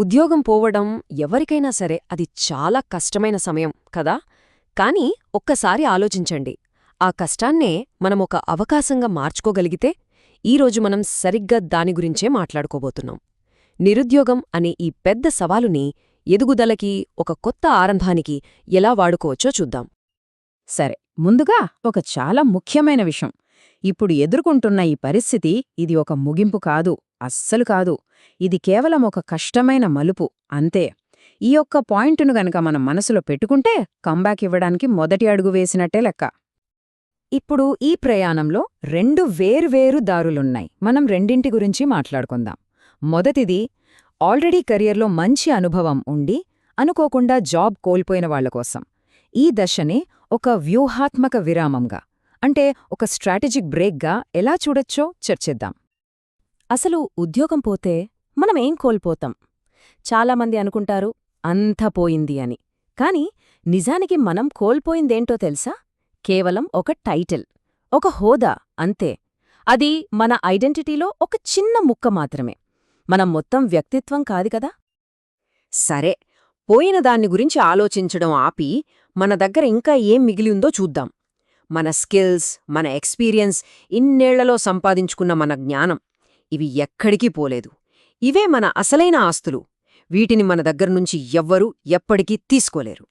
ఉద్యోగం పోవడం ఎవరికైనా సరే అది చాలా కష్టమైన సమయం కదా? కానీ ఒక్కసారి ఆలోచించండి. ఆ కష్టాన్నే మనం ఒక అవకాశంగా మార్చుకోగలిగితే ఈరోజు మనం సరిగ్గా దాని గురించే మాట్లాడుకోబోతున్నాం. నిరుద్యోగం అనే ఈ పెద్ద సవాలుని ఎదుగుదలకి ఒక కొత్త ఆరంభానికి ఎలా వాడుకోవచ్చో చూద్దాం. సరే ముందుగా ఒక చాలా ముఖ్యమైన విషయం. ఇప్పుడు ఎదుర్కొంటున్న ఈ పరిస్థితి ఇది ఒక ముగింపు కాదు. అస్సలు కాదు. ఇది కేవలం ఒక కష్టమైన మలుపు అంతే. ఈ ఒక్క పాయింట్ను గనక మనం మనసులో పెట్టుకుంటే కంబ్యాక్ ఇవ్వడానికి మొదటి అడుగు వేసినట్టే లెక్క. ఇప్పుడు ఈ ప్రయాణంలో రెండు వేర్వేరు దారులున్నాయి. మనం రెండింటి గురించి మాట్లాడుకుందాం. మొదటిది ఆల్రెడీ కెరియర్లో మంచి అనుభవం ఉండి అనుకోకుండా జాబ్ కోల్పోయిన వాళ్ళ కోసం. ఈ దశనే ఒక వ్యూహాత్మక విరామంగా అంటే ఒక స్ట్రాటజిక్ బ్రేక్గా ఎలా చూడొచ్చో చర్చిద్దాం. అసలు ఉద్యోగం పోతే మనమేం కోల్పోతాం? చాలామంది అనుకుంటారు అంతా పోయింది అని. కాని నిజానికి మనం కోల్పోయిందేంటో తెలుసా? కేవలం ఒక టైటిల్ ఒక హోదా అంతే. అది మన ఐడెంటిటీలో ఒక చిన్న ముక్క మాత్రమే. మనం మొత్తం వ్యక్తిత్వం కాదు కదా? సరే పోయిన దాన్ని గురించి ఆలోచించడం ఆపి మన దగ్గర ఇంకా ఏం మిగిలి ఉందో చూద్దాం. మన స్కిల్స్ మన ఎక్స్పీరియన్స్ ఇన్నేళ్ళలో సంపాదించుకున్న మన జ్ఞానం. ఇవి ఎక్కడికీ పోలేదు. ఇవే మన అసలైన ఆస్తులు. వీటిని మన దగ్గర్నుంచి ఎవ్వరూ ఎప్పటికీ తీసుకోలేరు.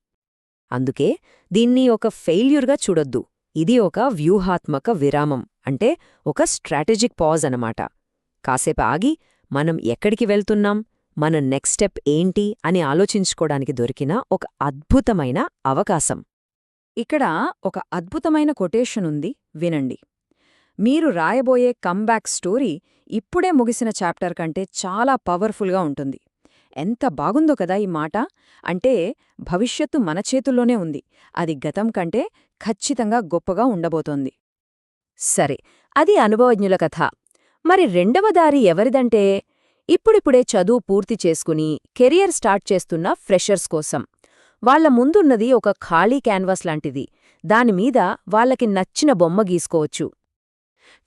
అందుకే దీన్ని ఒక ఫెయిల్యూర్గా చూడొద్దు. ఇది ఒక వ్యూహాత్మక విరామం అంటే ఒక స్ట్రాటజిక్ పాజ్ అనమాట కాసేపు ఆగి మనం ఎక్కడికి వెళ్తున్నాం మన నెక్స్ట్ స్టెప్ ఏంటి అని ఆలోచించుకోడానికి దొరికిన ఒక అద్భుతమైన అవకాశం. ఇక్కడ ఒక అద్భుతమైన కొటేషన్ ఉంది వినండి. మీరు రాయబోయే కమ్బ్యాక్ స్టోరీ ఇప్పుడే ముగిసిన చాప్టర్ కంటే చాలా పవర్ఫుల్గా ఉంటుంది. ఎంత బాగుందో కదా ఈ మాట. అంటే భవిష్యత్తు మన చేతుల్లోనే ఉంది. అది గతం కంటే ఖచ్చితంగా గొప్పగా ఉండబోతోంది. సరే అది అనుభవజ్ఞుల కథ. మరి రెండవ దారి ఎవరిదంటే? ఇప్పుడిప్పుడే చదువు పూర్తి చేసుకుని కెరియర్ స్టార్ట్ చేస్తున్న ఫ్రెషర్స్ కోసం. వాళ్ళ ముందున్నది ఒక ఖాళీ క్యాన్వాస్ లాంటిది. దానిమీద వాళ్ళకి నచ్చిన బొమ్మ గీసుకోవచ్చు.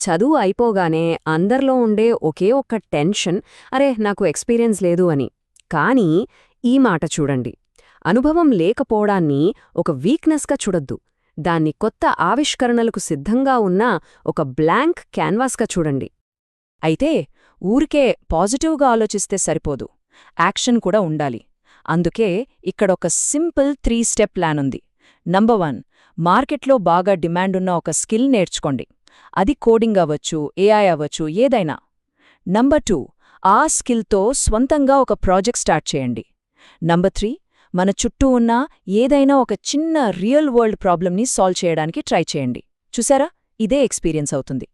చదువు అయిపోగానే అందర్లో ఉండే ఒకే ఒక్క టెన్షన్ అరే నాకు ఎక్స్పీరియన్స్ లేదు అని. కానీ ఈ మాట చూడండి. అనుభవం లేకపోవడాన్ని ఒక వీక్నెస్గా చూడొద్దు. దాన్ని కొత్త ఆవిష్కరణలకు సిద్ధంగా ఉన్న ఒక బ్లాంక్ క్యాన్వాస్గా చూడండి. అయితే ఊరికే పాజిటివ్గా ఆలోచిస్తే సరిపోదు. యాక్షన్ కూడా ఉండాలి. అందుకే ఇక్కడొక సింపుల్ త్రీ స్టెప్ ప్లాన్ ఉంది. నంబర్ వన్ మార్కెట్లో బాగా డిమాండున్న ఒక స్కిల్ నేర్చుకోండి. అది కోడింగ్ అవ్వచ్చు ఏఐ అవ్వచ్చు ఏదైనా. నంబర్ టూ ఆ స్కిల్తో స్వంతంగా ఒక ప్రాజెక్ట్ స్టార్ట్ చేయండి. నంబర్ త్రీ మన చుట్టూ ఉన్న ఏదైనా ఒక చిన్న రియల్ వరల్డ్ ప్రాబ్లంని సాల్వ్ చేయడానికి ట్రై చేయండి. చూసారా? ఇదే ఎక్స్పీరియన్స్ అవుతుంది.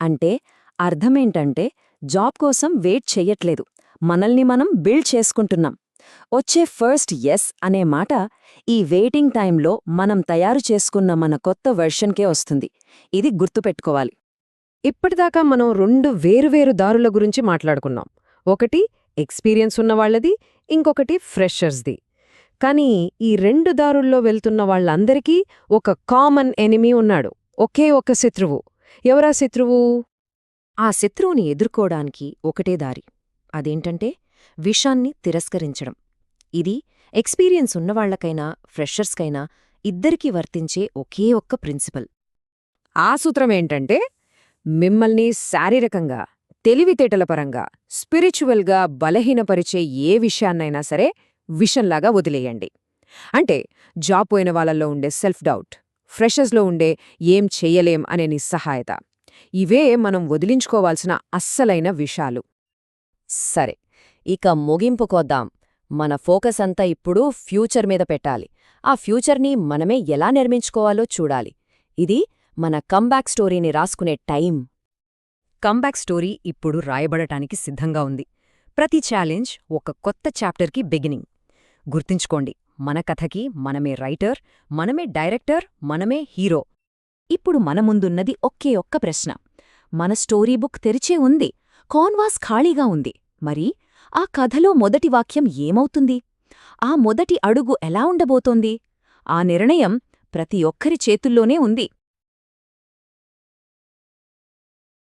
అంటే అర్థమేంటంటే జాబ్ కోసం వెయిట్ చెయ్యట్లేదు. మనల్ని మనం బిల్డ్ చేసుకుంటున్నాం. వచ్చే ఫస్ట్ ఎస్ అనే మాట ఈ వెయిటింగ్ టైంలో మనం తయారు చేసుకున్న మన కొత్త వెర్షన్కే వస్తుంది. ఇది గుర్తుపెట్టుకోవాలి. ఇప్పటిదాకా మనం రెండు వేరువేరు దారుల గురించి మాట్లాడుకున్నాం. ఒకటి ఎక్స్పీరియన్స్ ఉన్నవాళ్ళది ఇంకొకటి ఫ్రెషర్స్ది కానీ ఈ రెండు దారుల్లో వెళ్తున్న వాళ్ళందరికీ ఒక కామన్ ఎనిమీ ఉన్నాడు. ఒకే ఒక శత్రువు. ఎవరా శత్రువు? ఆ శత్రువుని ఎదుర్కోవడానికి ఒకటే దారి. అదేంటంటే విషాన్ని తిరస్కరించడం. ఇది ఎక్స్పీరియన్స్ ఉన్నవాళ్ళకైనా ఫ్రెషర్స్కైనా ఇద్దరికీ వర్తించే ఒకే ఒక్క ప్రిన్సిపల్. ఆ సూత్రమేంటంటే మిమ్మల్ని శారీరకంగా తెలివితేటల పరంగా స్పిరిచువల్గా బలహీనపరిచే ఏ విషయాన్నైనా సరే విషంలాగా వదిలేయండి. అంటే జాబ్ పోయిన వాళ్ళల్లో ఉండే సెల్ఫ్ డౌట్ ఫ్రెషర్స్లో ఉండే ఏం చెయ్యలేం అనే నిస్సహాయత. ఇవే మనం వదిలించుకోవాల్సిన అస్సలైన విషాలు. సరే ఇక ముగింపుకొద్దాం మన ఫోకస్ అంతా ఇప్పుడు ఫ్యూచర్ మీద పెట్టాలి. ఆ ఫ్యూచర్ని మనమే ఎలా నిర్మించుకోవాలో చూడాలి. ఇది మన కంబ్యాక్ స్టోరీని రాసుకునే టైం. కంబ్యాక్ స్టోరీ ఇప్పుడు రాయబడటానికి సిద్ధంగా ఉంది. ప్రతి ఛాలెంజ్ ఒక కొత్త చాప్టర్కి బిగినింగ్. గుర్తుంచుకోండి మన కథకి మనమే రైటర్ మనమే డైరెక్టర్ మనమే హీరో. ఇప్పుడు మన ముందున్నది ఒకే ఒక్క ప్రశ్న. మన స్టోరీ బుక్ తెరిచే ఉంది. కాన్వాస్ ఖాళీగా ఉంది. మరి ఆ కథలో మొదటి వాక్యం ఏమవుతుంది? ఆ మొదటి అడుగు ఎలా ఉండబోతోంది? ఆ నిర్ణయం ప్రతి ఒక్కరి చేతుల్లోనే ఉంది.